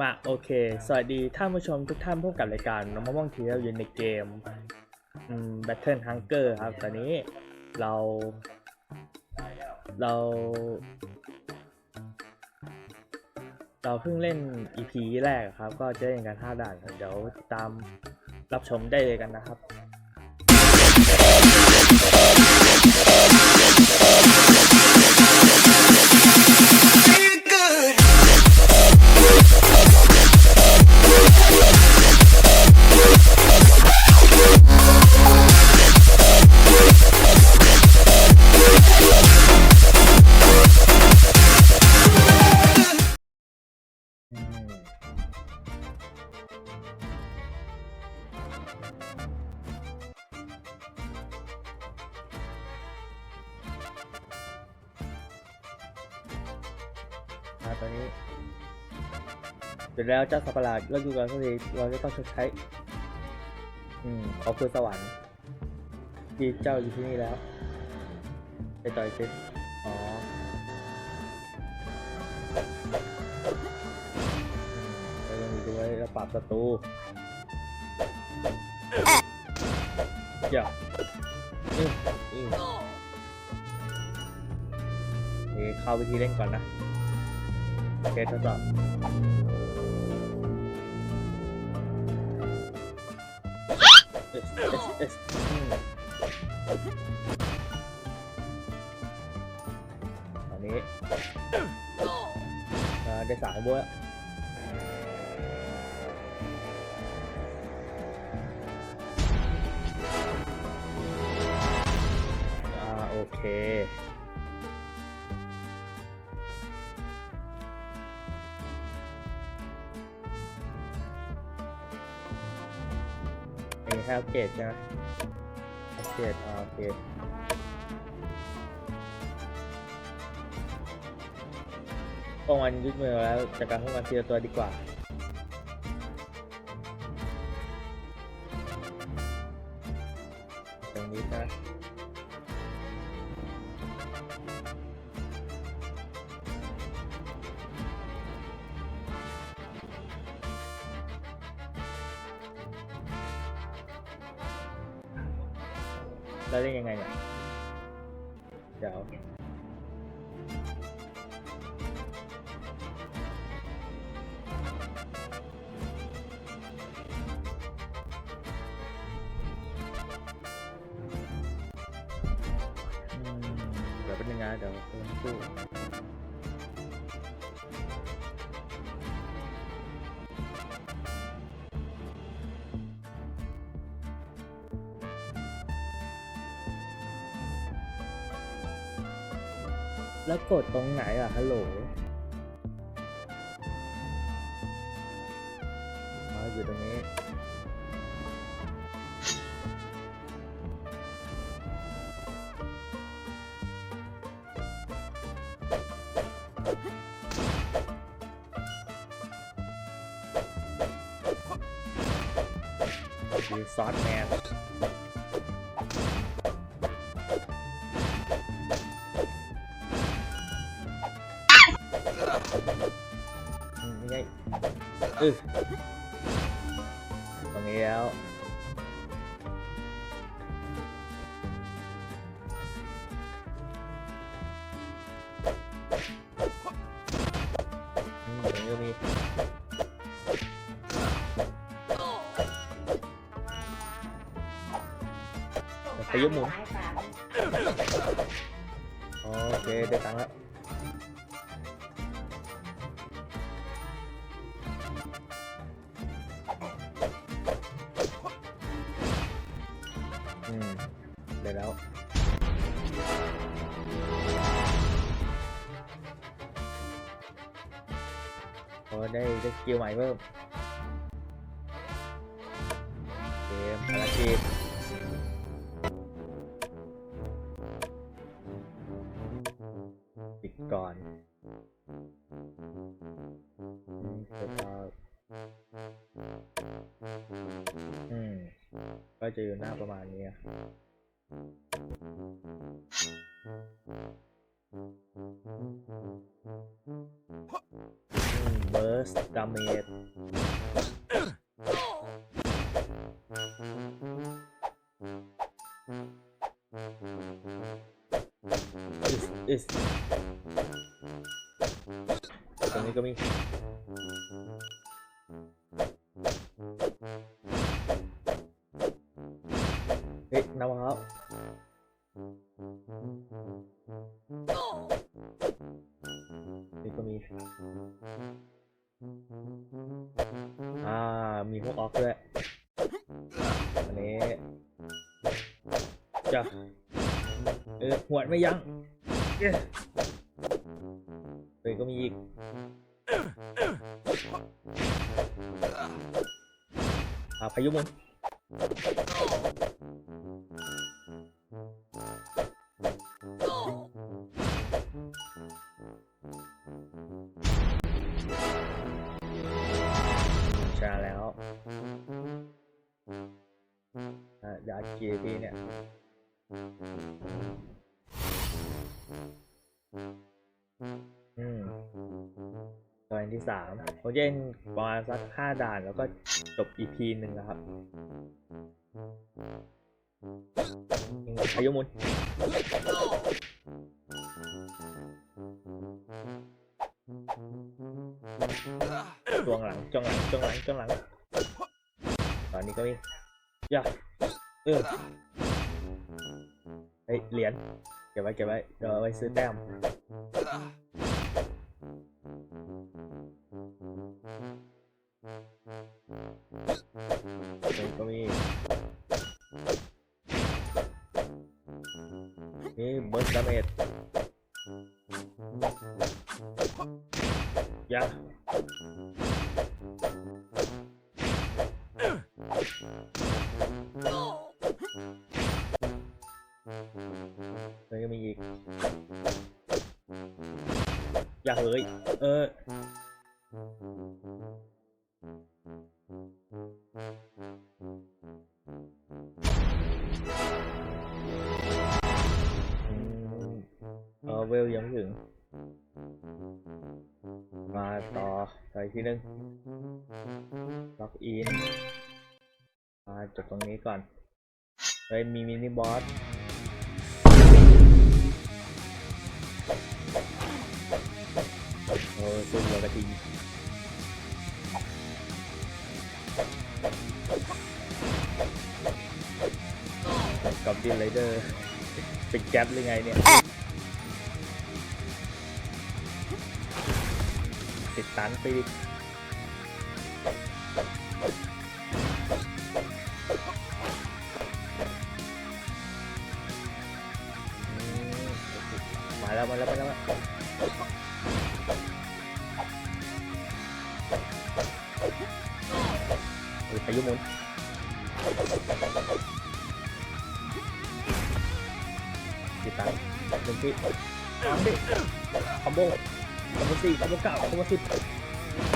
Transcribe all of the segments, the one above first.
มาโอเค สวัสดีท่านผู้ชมทุกท่านพบกับรายการน้องมะม่วงเทีเราอยู่ในเกมอืม Battle Hunger ครับ ตอนนี้เรา เรา เราเพิ่งเล่น EP แรกครับ ก็จะเล่นกัน5ด่านเดี๋ยวตามรับชมได้เลยกันนะครับ ตอนนี้เสร็จแล้วเจ้าสัตว์ประหลาดเลิกอยู่กันสักทีเราจะต้องชดใช้ อืมขอคืนสวรรค์ที่เจ้าอยู่ที่นี่แล้ว ไปต่อยสิอ๋อเรายังมีด้วยเราปราบศัตรูอย่าอืมอืมโอเคเข้าวิธีเล่นก่อนนะ เคทดสอบอสเอสเอสอืมตอนนี้ได้สามบัวแล้วอ่าโอเค ให้อัปเกรดใช่ไหมอัปเกรดอ่าโอเคป้องกันยึดมือแล้วจัดการพวกมันทีละตัวดีกว่า เดี๋ยวเป็นยังไงเดี๋ยวเพิ่มสู้แล้วกดตรงไหนอะฮัลโหล คือซอสแมนอืมนี่ไงเออ พายุหมุนโอเคได้ตังค์แล้ จะอยู่หน้าประมาณนี้เบิร์สดาเมจ เฮ้ยน้ำมะพร้าวนี่ก็มี อ่า มีพวกออกด้วย อันนี้จะเออหวดไม่ยั้งเฮ้ยก็มีอีกอ่าพายุมุน ชนะแล้วอะเดี๋ยวอัดกี่นาทีเนี่ยอืมตอนที่สามผมจะเล่นประมาณสักห้าด่านแล้วก็จบอีพีหนึ่งนะครับ อายุมุนจวงหลังจวงหลังจวงหลังจวงห เฮ้ยก็มีอีก อย่าเฮ้ย เออ เออเวลยังไม่ถึง มาต่อต่ออีกทีนึงล็อกอิน มาจบตรงนี้ก่อนเฮ้ยมีมินิบอส สู้หัวกระทิงกับดินไรเดอร์เป็นแก๊ปหรือไงเนี่ย ติดตันไป หนึ่งทีสามทีคอมโบคอมโบสี่คอมโบเก้าคอมโบสิบ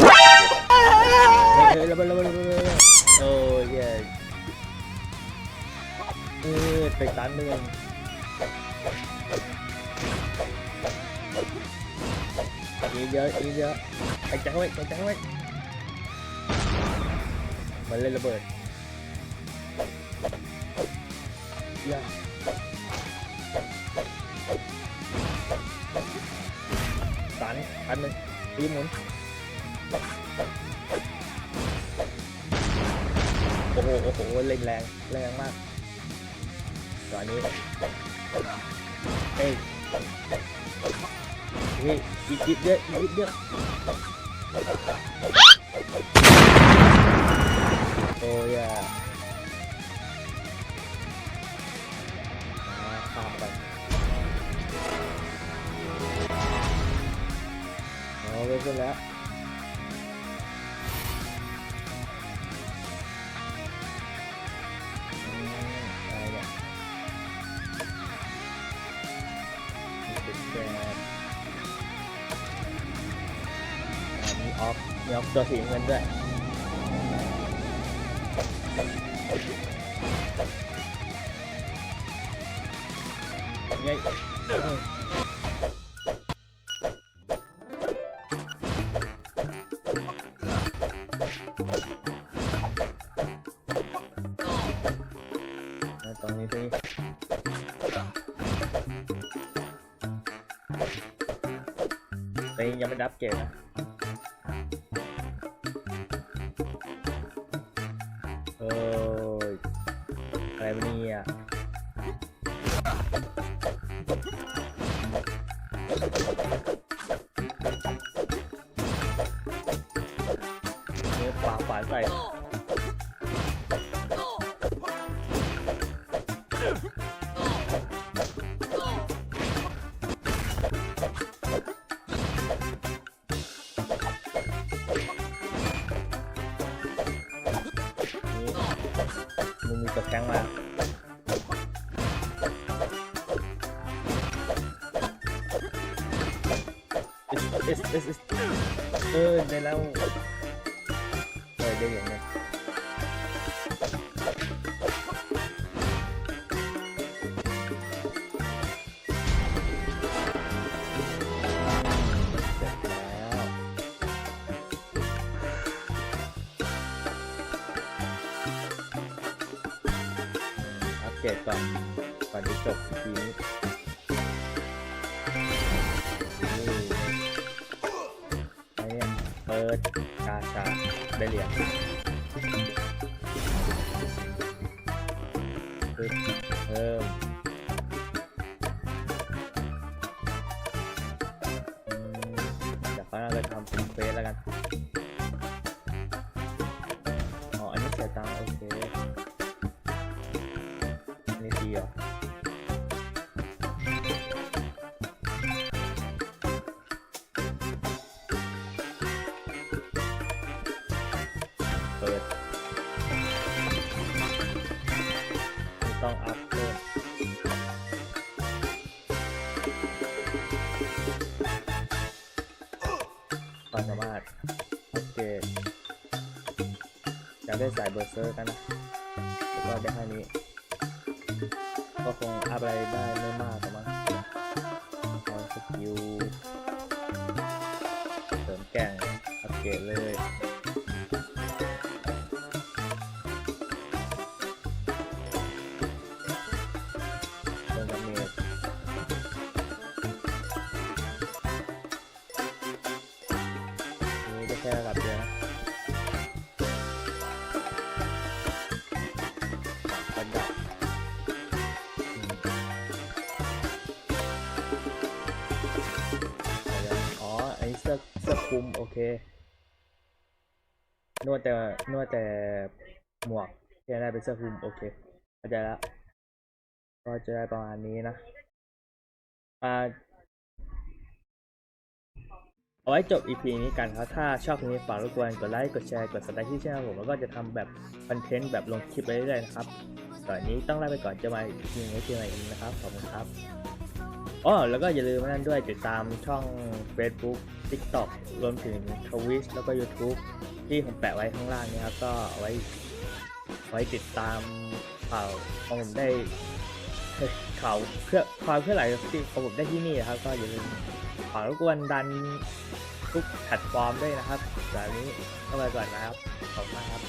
เฮ้ยเฮ้ยระเบิดระเบิดระเบิดระเบิดโอ้ยเย้เออติดตันหนึ่งอีกเยอะอีกเยอะไปจังไว้ไปจังไว้มันเล่นระเบิด อันนหนึ่งตีหมุนโอ้โหโอ้โหเล่นแรงแรงมากตอนนี้เฮ้ยนี่อีกนิดเดียวอีกนิดเดียวโอ้ย ตัวสีเงินด้วยไงตรงนี้ตีตียังไม่ดับเกมนะ เนี่มึงมีกับแข้งมาเอสเอสเอสเออได้แล้ว เกตก่อนก่อนจะจบทีนี้นี่ไอ้เนี่ยเปิดกาชาได้เหรียญเพิ่ม ได้สายเบอร์เซอร์กันนะแล้วก็ได้แค่นี้ ก็คงอัพอะไรได้ไม่มากหรอกมั้งเอาสกิลเสริมแก่งอัปเกรดเลย คลุมโอเค นวดแต่นวดแต่หมวกแค่ได้เป็นเสื้อคลุมโอเคเข้าใจแล้วก็จะได้ประมาณนี้นะอ่าเอาไว้จบ EP นี้กันครับ ถ้าชอบคลิปนี้ฝากรบกวนกดไลค์ กดแชร์ กด subscribe ที่ช่องผม แล้วก็จะทำแบบคอนเทนต์แบบลงคลิปไปเรื่อยๆนะครับ ตอนนี้ต้องลาไปก่อนจะมาอีกทีไว้เจอกันนะครับ ขอบคุณครับ อ๋อแล้วก็อย่าลืมนั่นด้วยติดตามช่อง Facebook TikTok รวมถึง Twitch แล้วก็ YouTube ที่ผมแปะไว้ข้างล่างนี้ครับ ก็เอาไว้ไว้ติดตามข่าวของผมได้ข่าวเพื่อความเคลื่อนไหวที่ของผมได้ที่นี่นะครับ ก็อย่าลืมขอรบกวนดันทุกแพลตฟอร์มด้วยนะครับแบบนี้ก็ไปก่อนนะครับ ขอบคุณมากครับ